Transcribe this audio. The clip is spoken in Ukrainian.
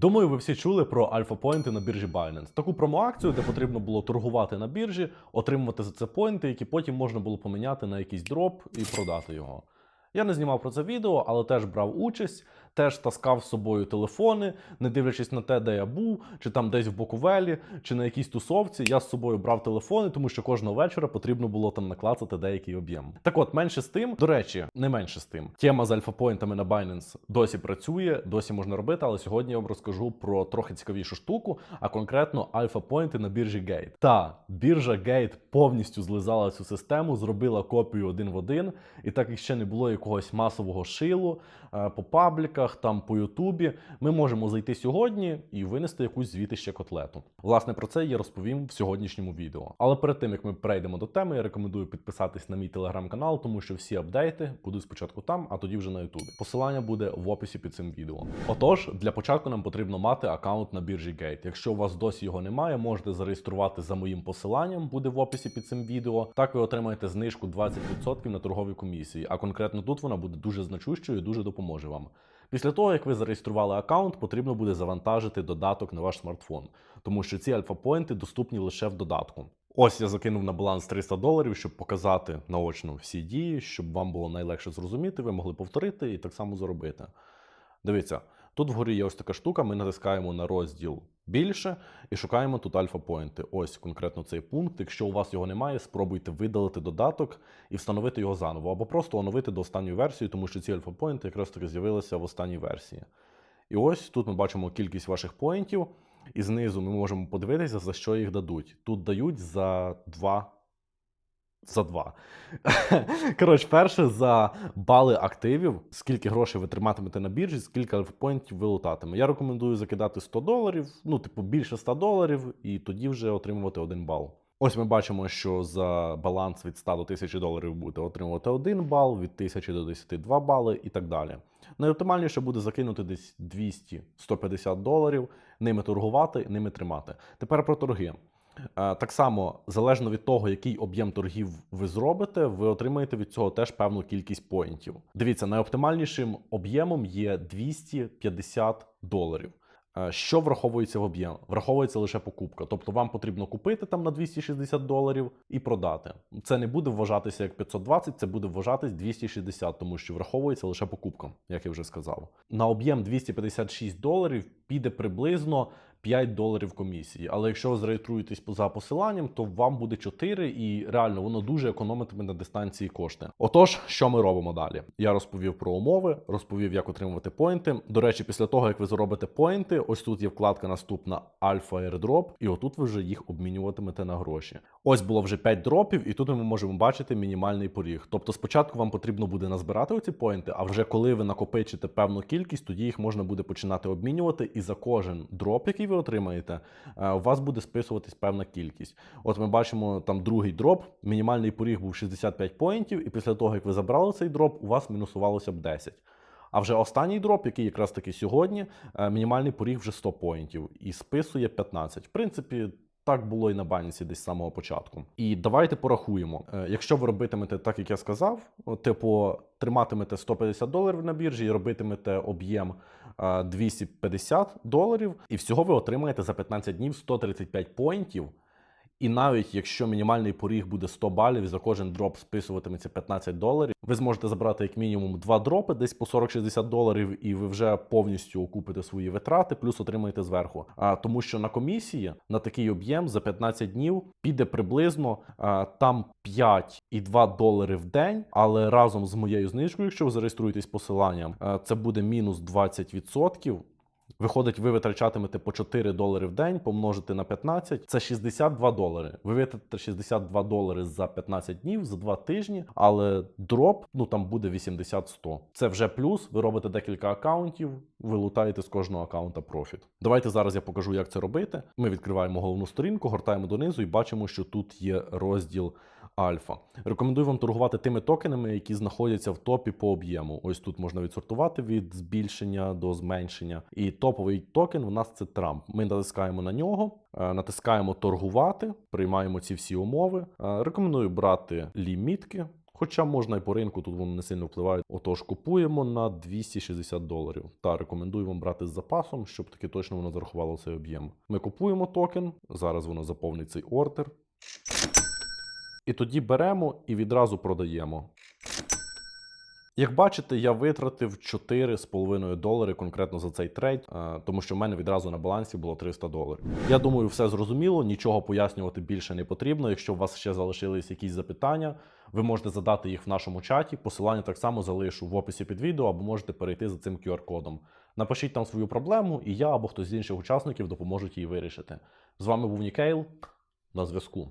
Думаю, ви всі чули про альфа-поінти на біржі Binance. Таку промоакцію, де потрібно було торгувати на біржі, отримувати за це поінти, які потім можна було поміняти на якийсь дроп і продати його. Я не знімав про це відео, але теж брав участь, теж таскав з собою телефони, не дивлячись на те, де я був, чи там десь в Боковелі, чи на якійсь тусовці. Я з собою брав телефони, тому що кожного вечора потрібно було там наклацати деякий об'єм. Так от, менше з тим, до речі, не менше з тим. Тема з альфа-поінтами на Binance досі працює, досі можна робити, але сьогодні я вам розкажу про трохи цікавішу штуку, а конкретно альфа-поінти на біржі Gate. Та біржа Gate повністю злизала цю систему, зробила копію один в один, і так як ще не було якогось масового шилу е, по пабліках, там по Ютубі, ми можемо зайти сьогодні і винести якусь звідти ще котлету. Власне, про це я розповім в сьогоднішньому відео. Але перед тим як ми перейдемо до теми, я рекомендую підписатись на мій телеграм-канал, тому що всі апдейти будуть спочатку там, а тоді вже на Ютубі. Посилання буде в описі під цим відео. Отож, для початку нам потрібно мати аккаунт на біржі Gate. Якщо у вас досі його немає, можете зареєструвати за моїм посиланням, буде в описі під цим відео. Так ви отримаєте знижку 20% на торгові комісії. А конкретно тут вона буде дуже значущою і дуже допоможе вам. Після того, як ви зареєстрували аккаунт, потрібно буде завантажити додаток на ваш смартфон, тому що ці альфа-поінти доступні лише в додатку. Ось я закинув на баланс 300 доларів, щоб показати наочно всі дії, щоб вам було найлегше зрозуміти, ви могли повторити і так само заробити. Дивіться, тут вгорі є ось така штука, ми натискаємо на розділ більше і шукаємо тут альфа-поінти. Ось конкретно цей пункт. Якщо у вас його немає, спробуйте видалити додаток і встановити його заново, або просто оновити до останньої версії, тому що ці альфа-поінти якраз таки з'явилися в останній версії. І ось тут ми бачимо кількість ваших поінтів, і знизу ми можемо подивитися, за що їх дадуть. Тут дають за два. За два. Коротше, перше, за бали активів, скільки грошей ви триматимете на біржі, скільки альфа-поінтів ви лутатиме. Я рекомендую закидати 100 доларів, ну, типу, більше 100 доларів, і тоді вже отримувати один бал. Ось ми бачимо, що за баланс від 100 до 1000 доларів будете отримувати 1 бал, від 1000 до 10 2 бали і так далі. Найоптимальніше буде закинути десь 200-150 доларів, ними торгувати, ними тримати. Тепер про торги. Е, Так само, залежно від того, який об'єм торгів ви зробите, ви отримаєте від цього теж певну кількість поінтів. Дивіться, найоптимальнішим об'ємом є 250 доларів. Е, Що враховується в об'єм? Враховується лише покупка. Тобто вам потрібно купити там на 260 доларів і продати. Це не буде вважатися як 520, це буде вважатись 260, тому що враховується лише покупка, як я вже сказав. На об'єм 256 доларів піде приблизно 5 доларів комісії. Але якщо ви зареєструєтесь за посиланням, то вам буде 4 і реально воно дуже економитиме на дистанції кошти. Отож, що ми робимо далі? Я розповів про умови, розповів, як отримувати поінти. До речі, після того, як ви заробите поінти, ось тут є вкладка наступна Альфа Airdrop, і отут ви вже їх обмінюватимете на гроші. Ось було вже 5 дропів, і тут ми можемо бачити мінімальний поріг. Тобто спочатку вам потрібно буде назбирати оці поінти, а вже коли ви накопичите певну кількість, тоді їх можна буде починати обмінювати, і за кожен дроп, який ви отримаєте, е, у вас буде списуватись певна кількість. От ми бачимо там другий дроп, мінімальний поріг був 65 поінтів, і після того, як ви забрали цей дроп, у вас мінусувалося б 10. А вже останній дроп, який якраз таки сьогодні, е, мінімальний поріг вже 100 поінтів і списує 15. В принципі, так було і на баніці десь з самого початку. І давайте порахуємо. Е, Якщо ви робитимете так, як я сказав, типу, триматимете 150 доларів на біржі і робитимете об'єм 250 доларів, і всього ви отримаєте за 15 днів 135 поінтів. І навіть якщо мінімальний поріг буде 100 балів, за кожен дроп списуватиметься 15 доларів, ви зможете забрати як мінімум два дропи, десь по 40-60 доларів, і ви вже повністю окупите свої витрати, плюс отримаєте зверху. А тому, що на комісії на такий об'єм за 15 днів піде приблизно а, там 5,2 долари в день, але разом з моєю знижкою, якщо ви зареєструєтесь посиланням, а, це буде мінус 20%. Виходить, ви витрачатимете по 4 долари в день, помножити на 15, це 62 долари. Ви витратите 62 долари за 15 днів, за 2 тижні, але дроп ну там буде 80-100. Це вже плюс. Ви робите декілька акаунтів, ви лутаєте з кожного акаунта профіт. Давайте зараз я покажу, як це робити. Ми відкриваємо головну сторінку, гортаємо донизу і бачимо, що тут є розділ. Альфа. Рекомендую вам торгувати тими токенами, які знаходяться в топі по об'єму. Ось тут можна відсортувати від збільшення до зменшення. І топовий токен у нас це Трамп. Ми натискаємо на нього, е, натискаємо торгувати, приймаємо ці всі умови. Е, Рекомендую брати лімітки. Хоча можна і по ринку, тут воно не сильно впливає. Отож, купуємо на 260 доларів. Та рекомендую вам брати з запасом, щоб таки точно воно зарахувало цей об'єм. Ми купуємо токен, зараз воно заповнить цей ордер. І тоді беремо і відразу продаємо. Як бачите, я витратив 4,5 долари конкретно за цей трейд, е, тому що в мене відразу на балансі було 300 доларів. Я думаю, все зрозуміло, нічого пояснювати більше не потрібно. Якщо у вас ще залишились якісь запитання, ви можете задати їх в нашому чаті. Посилання так само залишу в описі під відео, або можете перейти за цим QR-кодом. Напишіть там свою проблему, і я або хтось з інших учасників допоможуть її вирішити. З вами був Нікейл. На зв'язку.